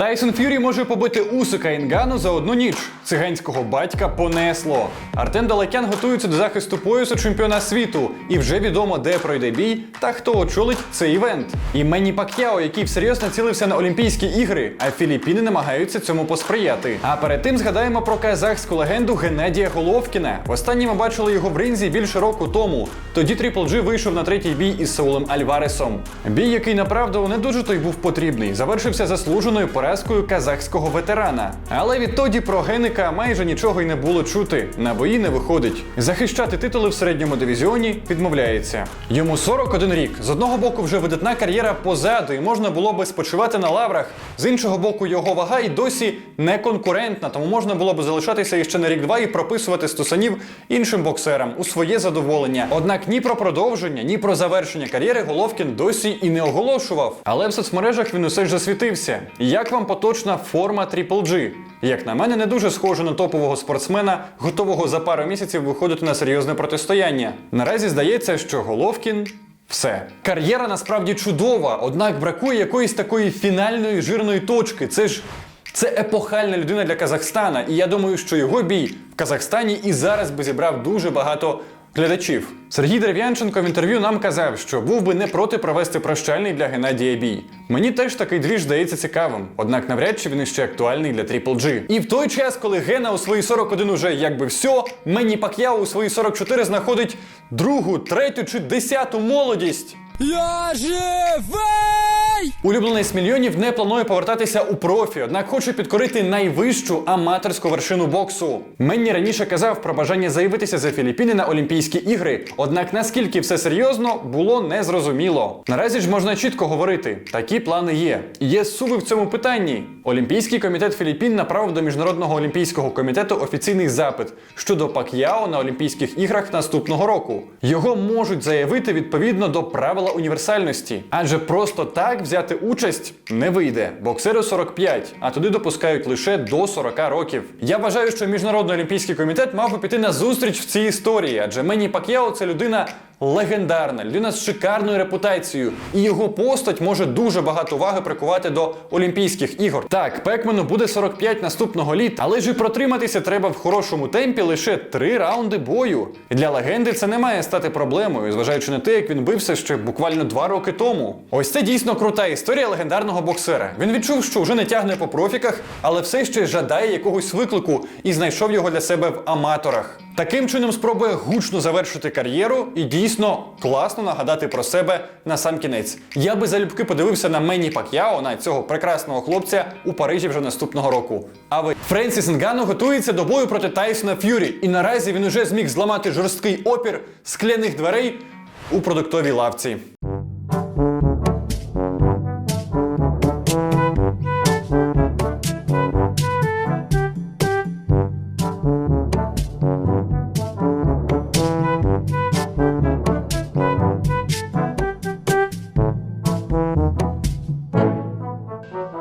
Тайсон Ф'юрі може побити Усика Інгану за одну ніч. Циганського батька понесло. Артем Далекян готується до захисту поясу чемпіона світу, і вже відомо, де пройде бій та хто очолить цей івент. І Менні Пак'яо, який всерйоз націлився на Олімпійські ігри, а Філіппіни намагаються цьому посприяти. А перед тим згадаємо про казахську легенду Геннадія Головкіна. Востаннє ми бачили його в ринзі більше року тому. Тоді Трипл Джи вийшов на третій бій із Саулем Альваресом. Бій, який направду не дуже той був потрібний, завершився заслуженою поразкою казахського ветерана. Але відтоді про Геника майже нічого й не було чути. На бої не виходить. Захищати титули в середньому дивізіоні відмовляється. Йому 41 рік. З одного боку, вже видатна кар'єра позаду, і можна було би спочивати на лаврах. З іншого боку, його вага й досі не конкурентна, тому можна було б залишатися іще на рік-два і прописувати стусанів іншим боксерам у своє задоволення. Однак ні про продовження, ні про завершення кар'єри Головкін досі і не оголошував. Але в соцмережах він усе ж засвітився. Як вам поточна форма Triple G? Як на мене, не дуже схоже на топового спортсмена, готового за пару місяців виходити на серйозне протистояння. Наразі здається, що Головкін все. Кар'єра насправді чудова, однак бракує якоїсь такої фінальної жирної точки. Це ж. Це епохальна людина для Казахстана, і я думаю, що його бій в Казахстані і зараз би зібрав дуже багато глядачів. Сергій Дерев'янченко в інтерв'ю нам казав, що був би не проти провести прощальний для Геннадія бій. Мені теж такий двіж здається цікавим, однак навряд чи він іще актуальний для Triple G. І в той час, коли Гена у свої 41 уже якби все, Мені Пак'яо у свої 44 знаходить другу, третю чи десяту молодість. Я живий! Улюбленець мільйонів не планує повертатися у профі, однак хоче підкорити найвищу аматорську вершину боксу. Менні раніше казав про бажання заявитися за Філіппіни на Олімпійські ігри. Однак наскільки все серйозно було незрозуміло. Наразі ж можна чітко говорити: такі плани є. Є суви в цьому питанні. Олімпійський комітет Філіппін направив до міжнародного олімпійського комітету офіційний запит щодо Пак'яо на Олімпійських іграх наступного року. Його можуть заявити відповідно до правила універсальності, адже просто так взяти участь не вийде. Боксеру 45, а туди допускають лише до 40 років. Я вважаю, що міжнародний олімпійський комітет мав би піти на зустріч в цій історії, адже Мені Пак'яо це людина. Легендарна, людина з шикарною репутацією, і його постать може дуже багато уваги прикувати до Олімпійських ігор. Так, Пекмену буде 45 наступного літа, але ж і протриматися треба в хорошому темпі лише три раунди бою. І для легенди це не має стати проблемою, зважаючи на те, як він бився ще буквально два роки тому. Ось це дійсно крута історія легендарного боксера. Він відчув, що вже не тягне по профіках, але все ще жадає якогось виклику і знайшов його для себе в аматорах. Таким чином спробує гучно завершити кар'єру і дійсно класно нагадати про себе на сам кінець. Я би залюбки подивився на Мені Пак'яо, на цього прекрасного хлопця у Парижі вже наступного року. А ви Френсіс Нгану готується до бою проти Тайсона Ф'юрі, і наразі він уже зміг зламати жорсткий опір скляних дверей у продуктовій лавці.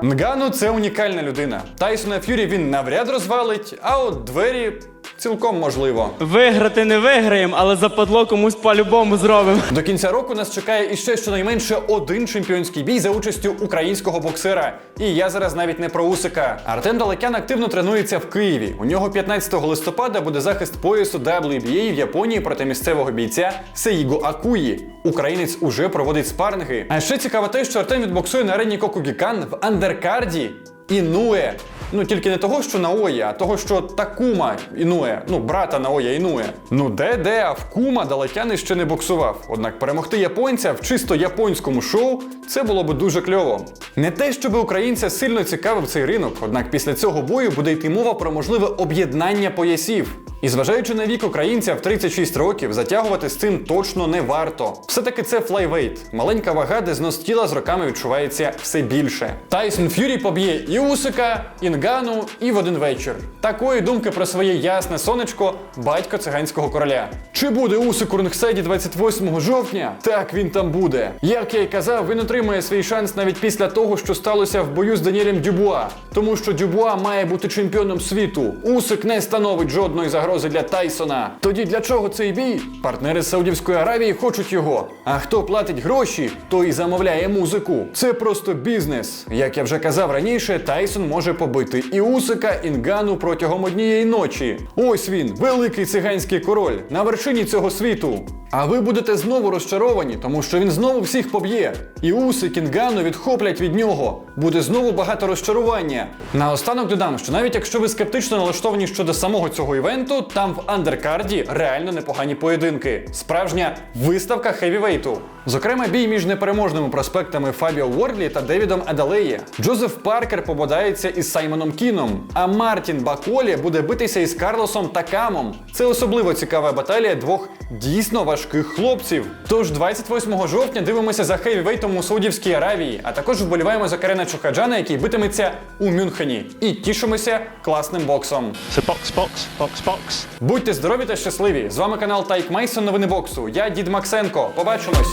Нгану це унікальна людина. Тайсона Ф'юрі він навряд розвалить, а от двері цілком можливо. Виграти не виграємо, але западло комусь по-любому зробимо. До кінця року нас чекає іще щонайменше один чемпіонський бій за участю українського боксера. І я зараз навіть не про Усика. Артем Далекян активно тренується в Києві. У нього 15 листопада буде захист поясу WBA в Японії проти місцевого бійця Сеїго Акуї. Українець уже проводить спарринги. А ще цікаво те, що Артем відбоксує на арені Кокугікан в андеркарді Інуе. Ну тільки не того, що Наоя, а того, що Такума Інуе, ну брата Наоя Інуе. Ну де де, а в Кума Далекяни ще не боксував. Однак перемогти японця в чисто японському шоу це було б дуже кльово. Не те, щоб українця сильно цікавив цей ринок, однак після цього бою буде йти мова про можливе об'єднання поясів. І зважаючи на вік українця в 36 років, затягувати з цим точно не варто. Все-таки це флайвейт, маленька вага, де знос тіла з роками відчувається все більше. Тайсон Ф'юрі поб'є і Усика, і Нгану, і в один вечір. Такої думки про своє ясне сонечко батько циганського короля. Чи буде Усик у рингсайді 28 жовтня? Так він там буде. Як я й казав, він отримує свій шанс навіть після того, що сталося в бою з Даніелем Дюбуа. Тому що Дюбуа має бути чемпіоном світу. Усик не становить жодної загрози для Тайсона. Тоді для чого цей бій? Партнери з Саудівської Аравії хочуть його. А хто платить гроші, той і замовляє музику. Це просто бізнес. Як я вже казав раніше, Тайсон може побити і Усика, і Нгану протягом однієї ночі. Ось він, великий циганський король, на вершині цього світу. А ви будете знову розчаровані, тому що він знову всіх поб'є. І Усик, і відхоплять від нього. Буде знову багато розчарування. Наостанок додам, що навіть якщо ви скептично налаштовані щодо самого цього івенту, там в андеркарді реально непогані поєдинки. Справжня виставка хевівейту. Зокрема, бій між непереможними проспектами Фабіо Уордлі та Девідом Адалеє. Джозеф Паркер пободається із Саймоном Кіном, а Мартін Баколі буде битися із Карлосом Такамом. Це особливо цікава баталія двох дійсно важких хлопців. Тож 28 жовтня дивимося за хевівейтом у Саудівській Аравії, а також вболіваємо за Карена Чухаджана, який битиметься у Мюнхені. І тішимося класним боксом. So box, box, box, box. Будьте здорові та щасливі! З вами канал Тайк Мейсон Новини боксу. Я Дід Максенко. Побачимось!